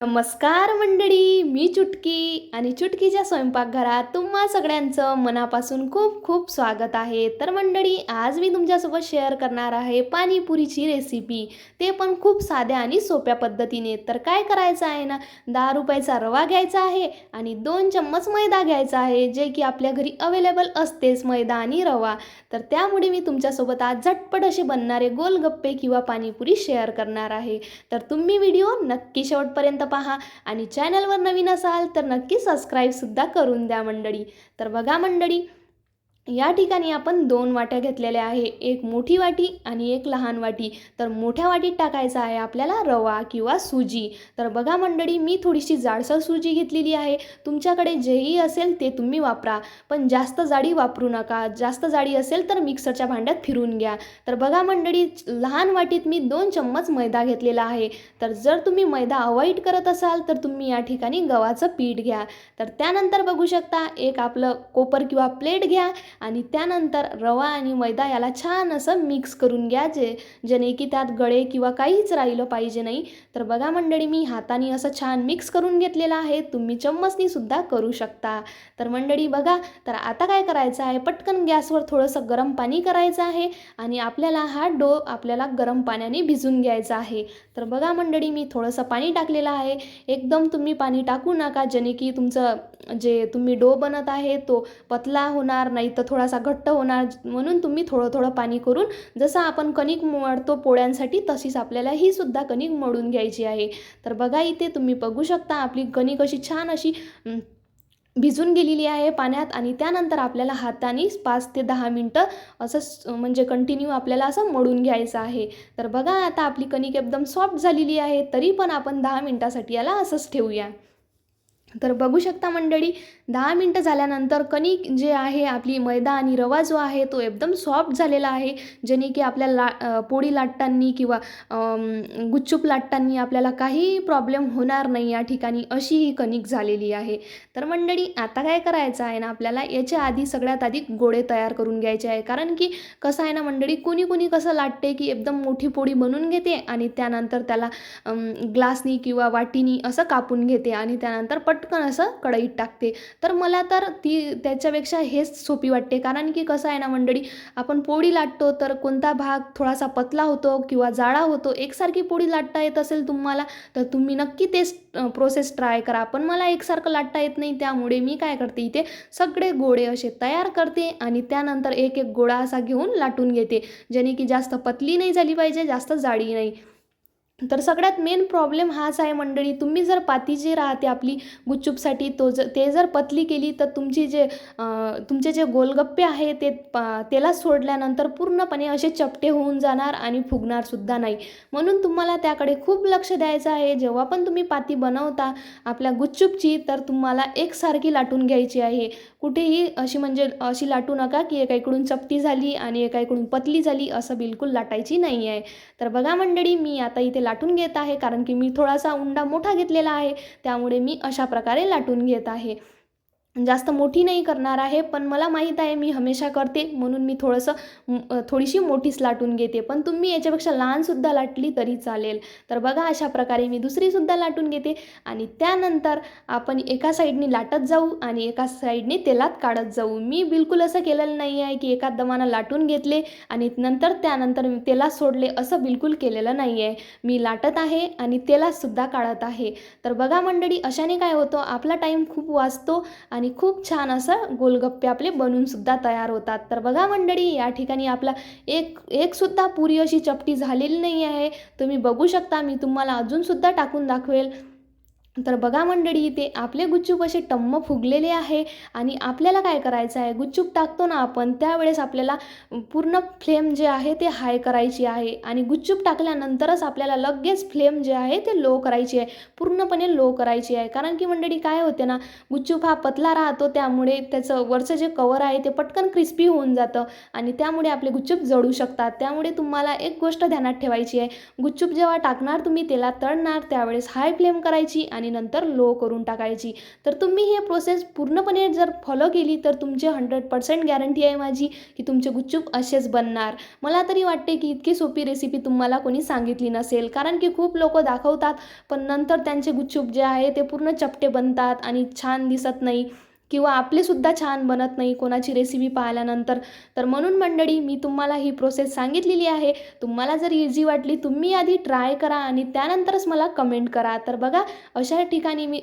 नमस्कार मंडळी मी चुटकी आणि चुटकीच्या स्वयंपाकघरात तुम्हा सगळ्यांचं मनापासून खूप खूप स्वागत आहे. तर मंडळी आज मी तुमच्यासोबत शेअर करणार आहे पाणीपुरीची रेसिपी ते पण खूप साध्या आणि सोप्या पद्धतीने. तर काय करायचं आहे ना दहा रुपयाचा रवा घ्यायचा आहे आणि दोन चम्मच मैदा घ्यायचा आहे जे की आपल्या घरी अवेलेबल असतेच मैदा आणि रवा. तर त्यामुळे मी तुमच्यासोबत आज झटपट असे बनणारे गोलगप्पे किंवा पाणीपुरी शेअर करणार आहे. तर तुम्ही व्हिडिओ नक्की शेवटपर्यंत पहा. आणि चॅनलवर नवीन असाल तर नक्की सबस्क्राईबसुद्धा करून द्या मंडळी. तर बघा मंडळी या ठिकाणी आपण दोन वाट्या घेतलेल्या आहे. एक मोठी वाटी आणि एक लहान वाटी. तर मोठ्या वाटीत टाकायचा आहे आपल्याला रवा किंवा सुजी. तर बघा मंडळी मी थोडीशी जाडसर सुजी घेतलेली आहे. तुमच्याकडे जेही असेल ते तुम्ही वापरा. पण जास्त जाडी वापरू नका. जास्त जाडी असेल तर मिक्सरच्या भांड्यात फिरून घ्या. तर बघा मंडळी लहान वाटीत मी दोन चम्मच मैदा घेतलेला आहे. तर जर तुम्ही मैदा अवॉइड करत असाल तर तुम्ही या ठिकाणी गव्हाचं पीठ घ्या. तर त्यानंतर बघू शकता एक आपलं कोपर किंवा प्लेट घ्या. आणि त्यानंतर रवा आणि मैदा याला छान असं मिक्स करून घ्या जे जेणे की त्यात गळे किंवा काहीच राहिलं पाहिजे नाही. तर बघा मंडळी मी हाताने असं छान मिक्स करून घेतलेलं आहे. तुम्ही चम्मचनीसुद्धा करू शकता. तर मंडळी बघा तर आता काय करायचं आहे? पटकन गॅसवर थोडंसं गरम पाणी करायचं आहे आणि आपल्याला हा डो आपल्याला गरम पाण्याने भिजून घ्यायचा आहे. तर बघा मंडळी मी थोडंसं पाणी टाकलेलं आहे. एकदम तुम्ही पाणी टाकू नका जेणे की तुमचं जे तुम्ही डो बनत आहे तो पतला होणार नाही तर थोडासा घट्ट होणार. म्हणून तुम्ही थोडं थोडं पाणी करून जसं आपण कणिक मळतो पोळ्यांसाठी तशीच आपल्याला ही सुद्धा कणिक मळून घ्यायची आहे. तर बघा इथे तुम्ही बघू शकता आपली कणिक अशी छान अशी भिजून गेलेली आहे पाण्यात आणि त्यानंतर आपल्याला हाताने पाच ते दहा मिनटं असं म्हणजे कंटिन्यू आपल्याला असं मळून घ्यायचं आहे. तर बघा आता आपली कणिक एकदम सॉफ्ट झालेली आहे तरी पण आपण दहा मिनटासाठी याला असंच ठेवूया. तर बघू शकता मंडळी दहा मिनटं झाल्यानंतर कणिक जे आहे आपली मैदा आणि रवा जो आहे तो एकदम सॉफ्ट झालेला आहे. जेणे की आपल्या ला पोळी लाटताना किंवा गुच्चूप लाटताना आपल्याला काही प्रॉब्लेम होणार नाही या ठिकाणी अशी ही कणिक झालेली आहे. तर मंडळी आता काय करायचं आहे ना आपल्याला याच्या आधी सगळ्यात आधी गोळे तयार करून घ्यायचे आहे. कारण की कसं आहे ना मंडळी कुणी कुणी कसं लाटते की एकदम मोठी पोळी बनवून घेते आणि त्यानंतर त्याला ग्लासनी किंवा वाटीनी असं कापून घेते आणि त्यानंतर पट पटकन असं कढईत टाकते. तर मला तर ती त्याच्यापेक्षा हेच सोपी वाटते. कारण की कसं आहे ना मंडळी आपण पोळी लाटतो तर कोणता भाग थोडासा पतला होतो किंवा जाडा होतो एकसारखी पोळी लाटता येत असेल तुम्हाला तर तुम्ही नक्की तेच प्रोसेस ट्राय करा. पण मला एकसारखं लाटता येत नाही त्यामुळे मी काय करते इथे सगळे गोळे असे तयार करते आणि त्यानंतर एक एक गोळा असा घेऊन लाटून घेते. जेणे की जास्त पतली नाही झाली पाहिजे जास्त जाडी नाही. तर सगळ्यात मेन प्रॉब्लेम हाच आहे मंडळी. तुम्ही जर पाती जी राहते आपली गुच्चूपसाठी तो ज ते जर पतली केली तर तुमची जे तुमचे जे गोलगप्पे आहे ते पा तेलात सोडल्यानंतर पूर्णपणे असे चपटे होऊन जाणार आणि फुगणारसुद्धा नाही. म्हणून तुम्हाला त्याकडे खूप लक्ष द्यायचं आहे. जेव्हा पण तुम्ही पाती बनवता आपल्या गुच्चूपची तर तुम्हाला एकसारखी लाटून घ्यायची आहे. कुठेही अशी म्हणजे अशी लाटू नका की एका इकडून चपटी झाली आणि एका इकडून पतली झाली असं बिलकुल लाटायची नाही आहे. तर बघा मंडळी मी आता इथे लाटून घेत आहे कारण की मी थोडासा उंडा मोठा घेतलेला आहे. त्यामुळे मी अशा प्रकारे लाटून घेत आहे. जास्त मोठी नाही करणार आहे पण मला माहीत आहे मी हमेशा करते म्हणून मी थोडंसं थोडीशी मोठीच लाटून घेते. पण तुम्ही याच्यापेक्षा लहानसुद्धा लाटली तरी चालेल. तर बघा अशा प्रकारे मी दुसरीसुद्धा लाटून घेते. आणि त्यानंतर आपण एका साईडने लाटत जाऊ आणि एका साईडने तेलात काढत जाऊ. मी बिलकुल असं केलेलं नाही आहे की एका दमानं लाटून घेतले आणि नंतर त्यानंतर मी तेलात सोडले असं बिलकुल केलेलं नाही आहे. मी लाटत आहे आणि तेलातसुद्धा काढत आहे. तर बघा मंडळी अशाने काय होतं? आपला टाईम खूप वाचतो आणि खूप छान असं गोलगप्पे आपले बनूनसुद्धा तयार होतात. तर बघा मंडळी या ठिकाणी आपला एक एकसुद्धा पुरी अशी चपटी झालेली नाही आहे. तुम्ही बघू शकता मी तुम्हाला अजूनसुद्धा टाकून दाखवेल. तर बघा मंडळी इथे आपले गुच्चूप असे टम्म फुगलेले आहे आणि आपल्याला काय करायचं आहे? गुच्चूप टाकतो ना आपण त्यावेळेस आपल्याला पूर्ण फ्लेम जे आहे ते हाय करायची आहे आणि गुच्चूप टाकल्यानंतरच आपल्याला लगेच फ्लेम जे आहे ते लो करायची आहे पूर्णपणे लो करायची आहे. कारण की मंडळी काय होते ना गुच्चूप हा पतला राहतो त्यामुळे त्याचं वरचं जे कवर आहे ते पटकन क्रिस्पी होऊन जातं आणि त्यामुळे आपले गुच्चूप जळू शकतात. त्यामुळे तुम्हाला एक गोष्ट ध्यानात ठेवायची आहे गुच्चूप जेव्हा टाकणार तुम्ही तेलात तळणार त्यावेळेस हाय फ्लेम करायची आणि आणि नंतर लो करून टाकायची. तर तुम्ही हे प्रोसेस पूर्णपणे जर फॉलो केली तर तुमचे हंड्रेड पर्सेंट गॅरंटी आहे माझी की तुमचे गुच्चूप असेच बनणार. मला तरी वाटते की इतकी सोपी रेसिपी तुम्हाला कोणी सांगितली नसेल. कारण की खूप लोक दाखवतात पण नंतर त्यांचे गुच्चूप जे आहे ते पूर्ण चपटे बनतात आणि छान दिसत नाही. किंवा आपलेसुद्धा छान बनत नाही कोणाची रेसिपी पाहिल्यानंतर. तर म्हणून मंडळी मी तुम्हाला ही प्रोसेस सांगितलेली आहे. तुम्हाला जर इझी वाटली तुम्ही आधी ट्राय करा आणि त्यानंतरच मला कमेंट करा. तर बघा अशा ठिकाणी मी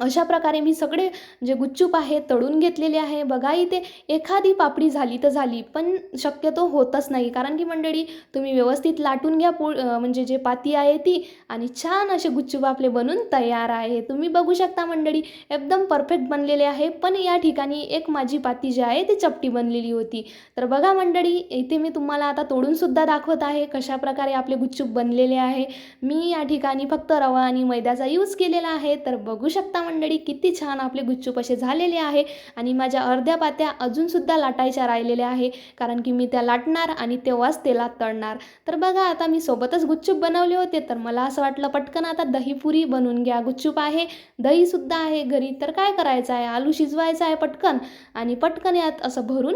अशा प्रकारे मी सगळे जे गुच्चूप आहे तळून घेतलेले आहे. बघा इथे एखादी पापडी झाली तर झाली पण शक्यतो होतच नाही. कारण की मंडळी तुम्ही व्यवस्थित लाटून घ्या पु म्हणजे जे पाती आहे ती आणि छान असे गुच्चूप आपले बनून तयार आहे. तुम्ही बघू शकता मंडळी एकदम परफेक्ट बनलेले आहे. पण या ठिकाणी एक माझी पाती जी आहे ती चपटी बनलेली होती. तर बघा मंडळी इथे मी तुम्हाला आता तोडूनसुद्धा दाखवत आहे कशा प्रकारे आपले गुच्चूप बनलेले आहे. मी या ठिकाणी फक्त रवा आणि मैद्याचा यूज केलेला आहे. तर बघू शकता मंडळी किती छान आपले गुच्चूप असे झालेले आहे आणि माझ्या अर्ध्या पात्या अजूनसुद्धा लाटायच्या राहिलेल्या आहे कारण की मी त्या लाटणार आणि तेव्हाच तेलात तळणार. तर बघा आता मी सोबतच गुच्चूप बनवले होते तर मला असं वाटलं पटकन आता दहीपुरी बनवून घ्या. गुच्चूप आहे दहीसुद्धा आहे घरी तर काय करायचं आहे आलू शिजवायचा आहे पटकन आणि पटकन यात असं भरून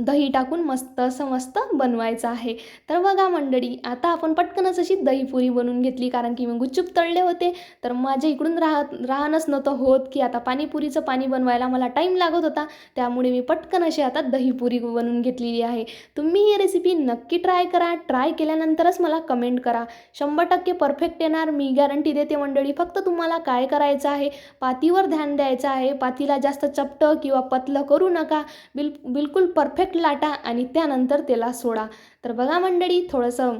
दही टाकून मस्त असं मस्त बनवायचं आहे. तर बघा मंडळी आता आपण पटकनच अशी दहीपुरी बनवून घेतली. कारण की मी गुच्चूप तळले होते. तर माझ्या इकडून राहत राहणंच नव्हतं होत की आता पाणीपुरीचं पाणी बनवायला मला टाईम लागत होता. त्यामुळे मी पटकन अशी आता दहीपुरी बनवून घेतलेली आहे. तुम्ही ही रेसिपी नक्की ट्राय करा. ट्राय केल्यानंतरच मला कमेंट करा. शंभर टक्के परफेक्ट येणार. मी गॅरंटी देते मंडळी फक्त तुम्हाला काय करायचं आहे? पातीवर ध्यान द्यायचं आहे. पातीला जास्त चपटं किंवा पतलं करू नका. बिल बिलकुल परफेक्ट परफेक्ट लाटा आणि त्यानंतर त्याला सोडा. तर बघा मंडळी थोडंसं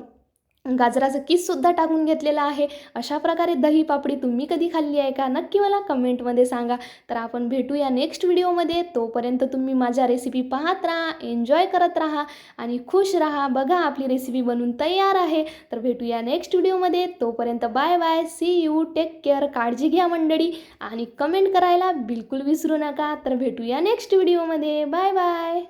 गाजराचं किससुद्धा टाकून घेतलेलं आहे. अशा प्रकारे दही पापडी तुम्ही कधी खाल्ली आहे का? नक्की मला कमेंटमध्ये सांगा. तर आपण भेटूया नेक्स्ट व्हिडिओमध्ये तोपर्यंत तुम्ही माझ्या रेसिपी पाहत राहा एन्जॉय करत राहा आणि खुश राहा. बघा आपली रेसिपी बनून तयार आहे. तर भेटूया नेक्स्ट व्हिडिओमध्ये तोपर्यंत bye bye see you take care काळजी घ्या मंडळी. आणि कमेंट करायला बिलकुल विसरू नका. तर भेटूया नेक्स्ट व्हिडिओमध्ये बाय बाय